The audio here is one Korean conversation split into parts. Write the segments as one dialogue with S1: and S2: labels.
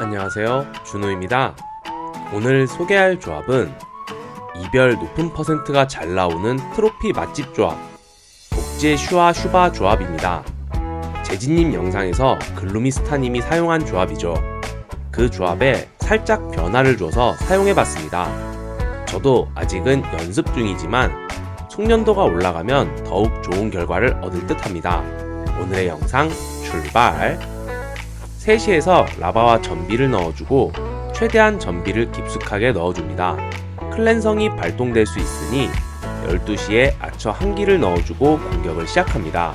S1: 안녕하세요. 준호입니다. 오늘 소개할 조합은 이별 높은 퍼센트가 잘 나오는 트로피 맛집 조합 복제 슈아 슈바 조합입니다. 재진님 영상에서 글루미스타님이 사용한 조합이죠. 그 조합에 살짝 변화를 줘서 사용해봤습니다. 저도 아직은 연습 중이지만 숙련도가 올라가면 더욱 좋은 결과를 얻을 듯 합니다. 오늘의 영상 출발! 3시에서 라바와 전비를 넣어주고 최대한 전비를 깊숙하게 넣어줍니다. 클렌성이 발동될 수 있으니 12시에 아처 한 기를 넣어주고 공격을 시작합니다.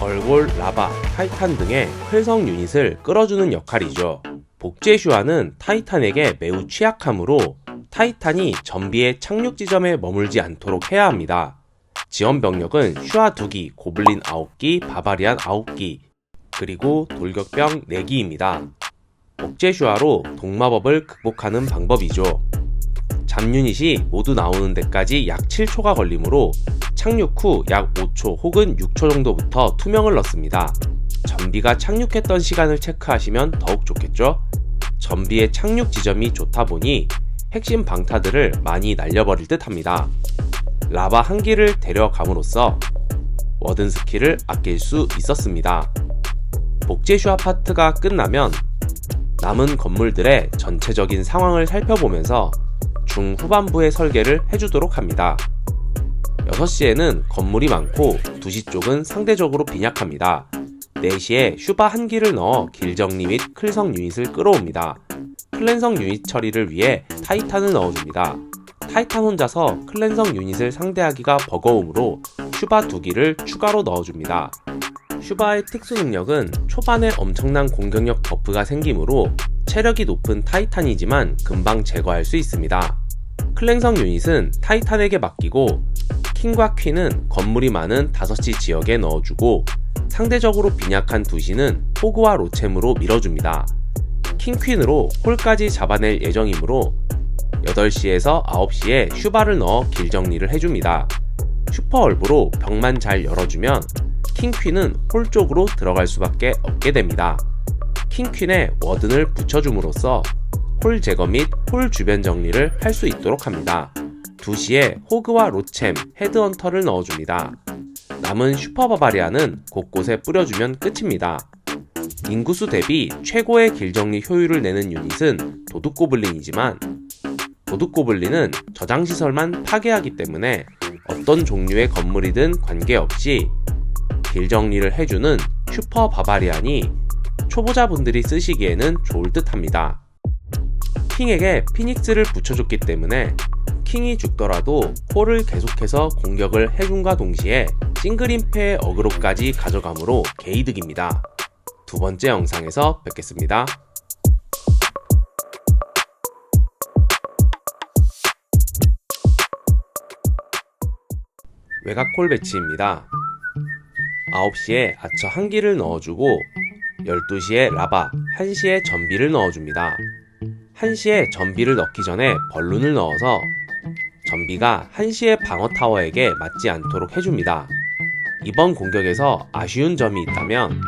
S1: 얼골, 라바, 타이탄 등의 활성 유닛을 끌어주는 역할이죠. 복제 슈아는 타이탄에게 매우 취약하므로 타이탄이 전비의 착륙 지점에 머물지 않도록 해야 합니다. 지원 병력은 슈아 2기, 고블린 9기, 바바리안 9기, 그리고 돌격병 4기입니다. 복제 슈아로 동마법을 극복하는 방법이죠. 잡유닛이 모두 나오는 데까지 약 7초가 걸리므로 착륙 후 약 5초 혹은 6초 정도부터 투명을 넣습니다. 전비가 착륙했던 시간을 체크하시면 더욱 좋겠죠? 전비의 착륙 지점이 좋다 보니 핵심 방타들을 많이 날려버릴 듯 합니다. 라바 한 기를 데려감으로써 워든 스킬을 아낄 수 있었습니다. 복제슈 아 파트가 끝나면 남은 건물들의 전체적인 상황을 살펴보면서 중후반부의 설계를 해주도록 합니다. 6시에는 건물이 많고 2시 쪽은 상대적으로 빈약합니다. 4시에 슈바 한 기를 넣어 길정리 및 클성 유닛을 끌어옵니다. 클랜성 유닛 처리를 위해 타이탄을 넣어줍니다. 타이탄 혼자서 클랜성 유닛을 상대하기가 버거우므로 슈바 두 기를 추가로 넣어줍니다. 슈바의 특수 능력은 초반에 엄청난 공격력 버프가 생기므로 체력이 높은 타이탄이지만 금방 제거할 수 있습니다. 클랭성 유닛은 타이탄에게 맡기고 킹과 퀸은 건물이 많은 5시 지역에 넣어주고 상대적으로 빈약한 2시는 호그와 로챔으로 밀어줍니다. 킹퀸으로 홀까지 잡아낼 예정이므로 8시에서 9시에 슈바를 넣어 길 정리를 해줍니다. 슈퍼 얼브로 벽만 잘 열어주면 킹퀸은 홀 쪽으로 들어갈 수밖에 없게 됩니다. 킹퀸에 워든을 붙여줌으로써 홀 제거 및 홀 주변 정리를 할 수 있도록 합니다. 2시에 호그와 로챔, 헤드헌터를 넣어줍니다. 남은 슈퍼 바바리아는 곳곳에 뿌려주면 끝입니다. 인구수 대비 최고의 길 정리 효율을 내는 유닛은 도둑고블린이지만 도둑고블린은 저장시설만 파괴하기 때문에 어떤 종류의 건물이든 관계없이 길 정리를 해주는 슈퍼 바바리안이 초보자분들이 쓰시기에는 좋을 듯 합니다. 킹에게 피닉스를 붙여줬기 때문에 킹이 죽더라도 홀을 계속해서 공격을 해준과 동시에 싱글임페의 어그로까지 가져가므로 개이득입니다. 두 번째 영상에서 뵙겠습니다. 외곽 콜 배치입니다. 9시에 아처 한 기를 넣어주고 12시에 라바, 1시에 전비를 넣어줍니다. 1시에 전비를 넣기 전에 벌룬을 넣어서 전비가 1시의 방어 타워에게 맞지 않도록 해줍니다. 이번 공격에서 아쉬운 점이 있다면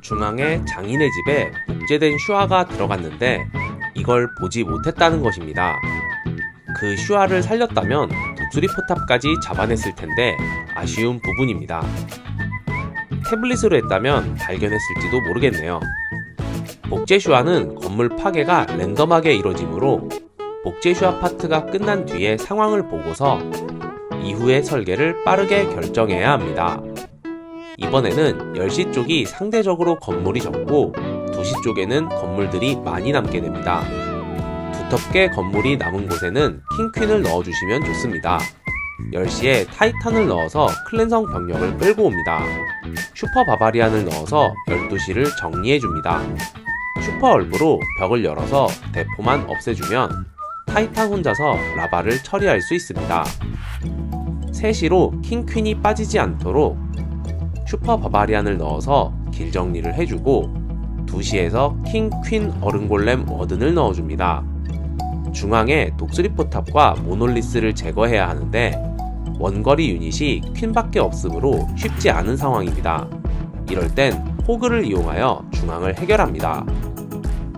S1: 중앙에 장인의 집에 복제된 슈아가 들어갔는데 이걸 보지 못했다는 것입니다. 그 슈아를 살렸다면 독수리 포탑까지 잡아냈을 텐데 아쉬운 부분입니다. 태블릿으로 했다면 발견했을지도 모르겠네요. 복제 슈아는 건물 파괴가 랜덤하게 이루어지므로 복제 슈아 파트가 끝난 뒤에 상황을 보고서 이후의 설계를 빠르게 결정해야 합니다. 이번에는 10시 쪽이 상대적으로 건물이 적고 2시 쪽에는 건물들이 많이 남게 됩니다. 두텁게 건물이 남은 곳에는 킹퀸을 넣어주시면 좋습니다. 10시에 타이탄을 넣어서 클랜성 병력을 끌고 옵니다. 슈퍼 바바리안을 넣어서 12시를 정리해줍니다. 슈퍼 얼브로 벽을 열어서 대포만 없애주면 타이탄 혼자서 라바를 처리할 수 있습니다. 3시로 킹퀸이 빠지지 않도록 슈퍼 바바리안을 넣어서 길 정리를 해주고 2시에서 킹, 퀸, 어른골렘, 워든을 넣어줍니다. 중앙에 독수리 포탑과 모놀리스를 제거해야 하는데 원거리 유닛이 퀸밖에 없으므로 쉽지 않은 상황입니다. 이럴 땐 호그를 이용하여 중앙을 해결합니다.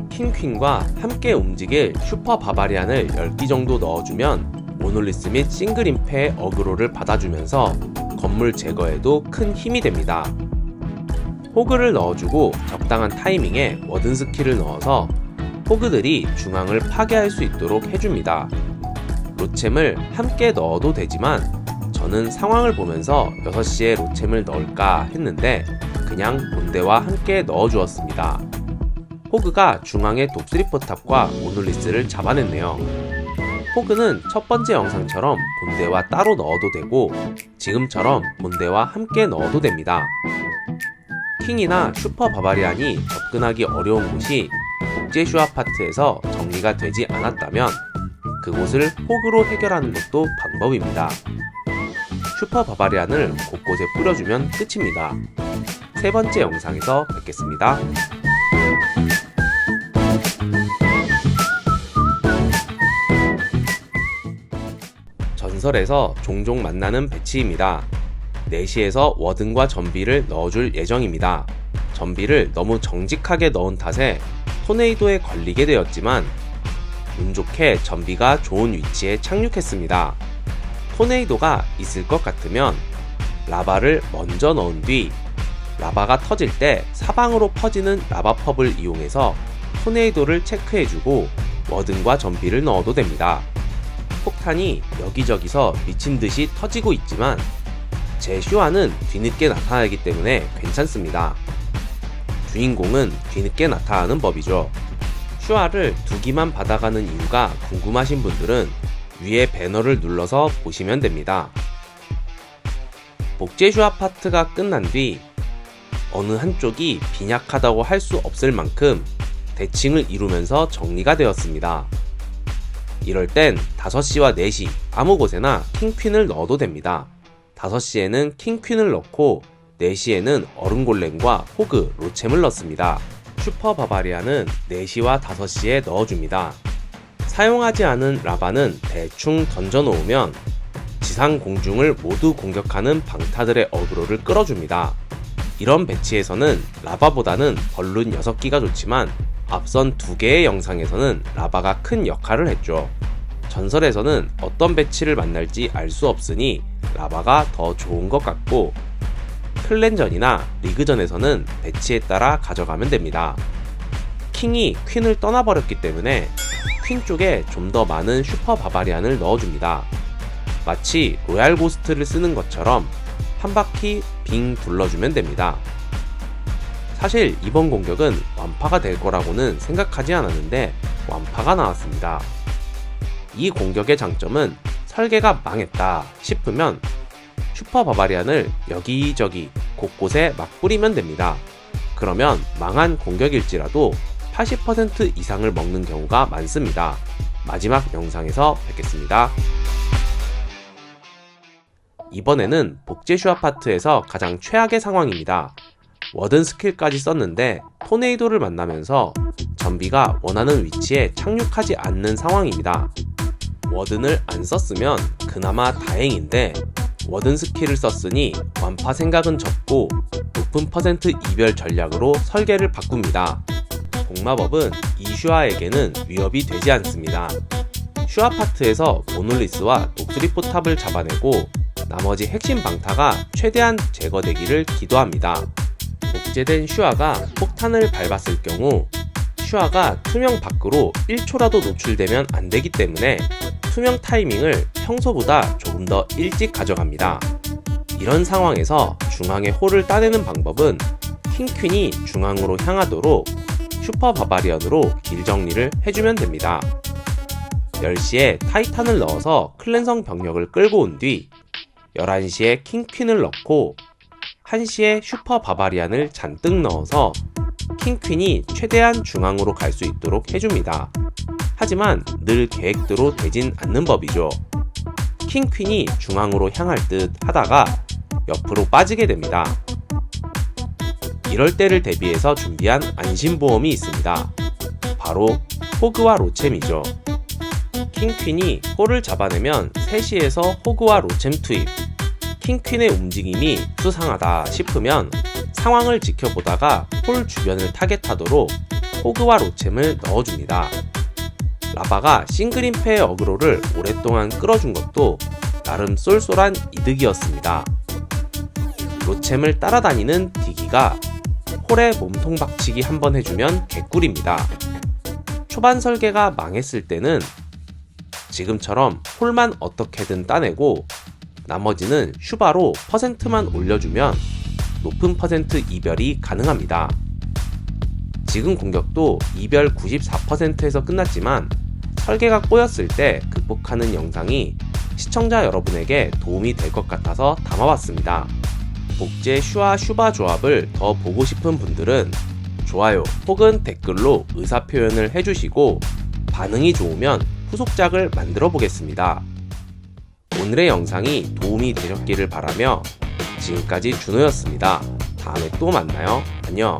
S1: 킹퀸과 함께 움직일 슈퍼 바바리안을 10기 정도 넣어주면 모놀리스 및 싱글 임페의 어그로를 받아주면서 건물 제거에도 큰 힘이 됩니다. 호그를 넣어주고 적당한 타이밍에 워든 스킬을 넣어서 호그들이 중앙을 파괴할 수 있도록 해줍니다. 로챔을 함께 넣어도 되지만 저는 상황을 보면서 6시에 로챔을 넣을까 했는데 그냥 본대와 함께 넣어주었습니다. 호그가 중앙의 독수리포탑과 모놀리스를 잡아냈네요. 호그는 첫 번째 영상처럼 본대와 따로 넣어도 되고 지금처럼 본대와 함께 넣어도 됩니다. 킹이나 슈퍼 바바리안이 접근하기 어려운 곳이 국제슈 아 파트에서 정리가 되지 않았다면 그곳을 호그로 해결하는 것도 방법입니다. 슈퍼 바바리안을 곳곳에 뿌려주면 끝입니다. 세 번째 영상에서 뵙겠습니다. 전설에서 종종 만나는 배치입니다. 4시에서 워든과 전비를 넣어줄 예정입니다. 전비를 너무 정직하게 넣은 탓에 토네이도에 걸리게 되었지만 운 좋게 전비가 좋은 위치에 착륙했습니다. 토네이도가 있을 것 같으면 라바를 먼저 넣은 뒤 라바가 터질 때 사방으로 퍼지는 라바펍을 이용해서 토네이도를 체크해주고 워든과 전비를 넣어도 됩니다. 폭탄이 여기저기서 미친 듯이 터지고 있지만 제 슈아는 뒤늦게 나타나기 때문에 괜찮습니다. 주인공은 뒤늦게 나타나는 법이죠. 슈아를 두 기만 받아가는 이유가 궁금하신 분들은 위에 배너를 눌러서 보시면 됩니다. 복제슈 아 파트가 끝난 뒤 어느 한쪽이 빈약하다고 할 수 없을 만큼 대칭을 이루면서 정리가 되었습니다. 이럴 땐 5시와 4시 아무 곳에나 킹퀸을 넣어도 됩니다. 5시에는 킹퀸을 넣고 4시에는 얼음골렘과 호그, 로챔을 넣습니다. 슈퍼 바바리안은 4시와 5시에 넣어줍니다. 사용하지 않은 라바는 대충 던져놓으면 지상 공중을 모두 공격하는 방타들의 어그로를 끌어줍니다. 이런 배치에서는 라바보다는 벌룬 6기가 좋지만 앞선 두 개의 영상에서는 라바가 큰 역할을 했죠. 전설에서는 어떤 배치를 만날지 알 수 없으니 라바가 더 좋은 것 같고 클랜전이나 리그전에서는 배치에 따라 가져가면 됩니다. 킹이 퀸을 떠나버렸기 때문에 퀸 쪽에 좀 더 많은 슈퍼 바바리안을 넣어줍니다. 마치 로얄 고스트를 쓰는 것처럼 한 바퀴 빙 둘러주면 됩니다. 사실 이번 공격은 완파가 될 거라고는 생각하지 않았는데 완파가 나왔습니다. 이 공격의 장점은 설계가 망했다 싶으면 슈퍼 바바리안을 여기저기 곳곳에 막 뿌리면 됩니다. 그러면 망한 공격일지라도 80% 이상을 먹는 경우가 많습니다. 마지막 영상에서 뵙겠습니다. 이번에는 복제슈 아파트에서 가장 최악의 상황입니다. 워든 스킬까지 썼는데 토네이도를 만나면서 전비가 원하는 위치에 착륙하지 않는 상황입니다. 워든을 안 썼으면 그나마 다행인데 워든 스킬을 썼으니 완파 생각은 접고 높은 퍼센트 이별 전략으로 설계를 바꿉니다. 복마법은 이 슈아에게는 위협이 되지 않습니다. 슈아 파트에서 모놀리스와 독수리 포탑을 잡아내고 나머지 핵심 방타가 최대한 제거되기를 기도합니다. 복제된 슈아가 폭탄을 밟았을 경우 슈아가 투명 밖으로 1초라도 노출되면 안 되기 때문에 투명 타이밍을 평소보다 조금 더 일찍 가져갑니다. 이런 상황에서 중앙의 홀을 따내는 방법은 킹퀸이 중앙으로 향하도록 슈퍼 바바리언으로 길 정리를 해주면 됩니다. 10시에 타이탄을 넣어서 클랜성 병력을 끌고 온 뒤 11시에 킹퀸을 넣고 1시에 슈퍼 바바리안을 잔뜩 넣어서 킹퀸이 최대한 중앙으로 갈 수 있도록 해줍니다. 하지만 늘 계획대로 되진 않는 법이죠. 킹퀸이 중앙으로 향할 듯 하다가 옆으로 빠지게 됩니다. 이럴 때를 대비해서 준비한 안심보험이 있습니다. 바로 호그와 로챔이죠. 킹퀸이 홀을 잡아내면 3시에서 호그와 로챔 투입, 킹퀸의 움직임이 수상하다 싶으면 상황을 지켜보다가 홀 주변을 타겟하도록 호그와 로챔을 넣어줍니다. 라바가 싱글인페의 어그로를 오랫동안 끌어준 것도 나름 쏠쏠한 이득이었습니다. 로챔을 따라다니는 디기가 홀에 몸통 박치기 한 번 해주면 개꿀입니다. 초반 설계가 망했을 때는 지금처럼 홀만 어떻게든 따내고 나머지는 슈바로 퍼센트만 올려주면 높은 퍼센트 이별이 가능합니다. 지금 공격도 이별 94%에서 끝났지만 설계가 꼬였을 때 극복하는 영상이 시청자 여러분에게 도움이 될 것 같아서 담아봤습니다. 복제 슈와 슈바 조합을 더 보고 싶은 분들은 좋아요 혹은 댓글로 의사 표현을 해주시고 반응이 좋으면 후속작을 만들어 보겠습니다. 오늘의 영상이 도움이 되셨기를 바라며 지금까지 준호였습니다. 다음에 또 만나요. 안녕.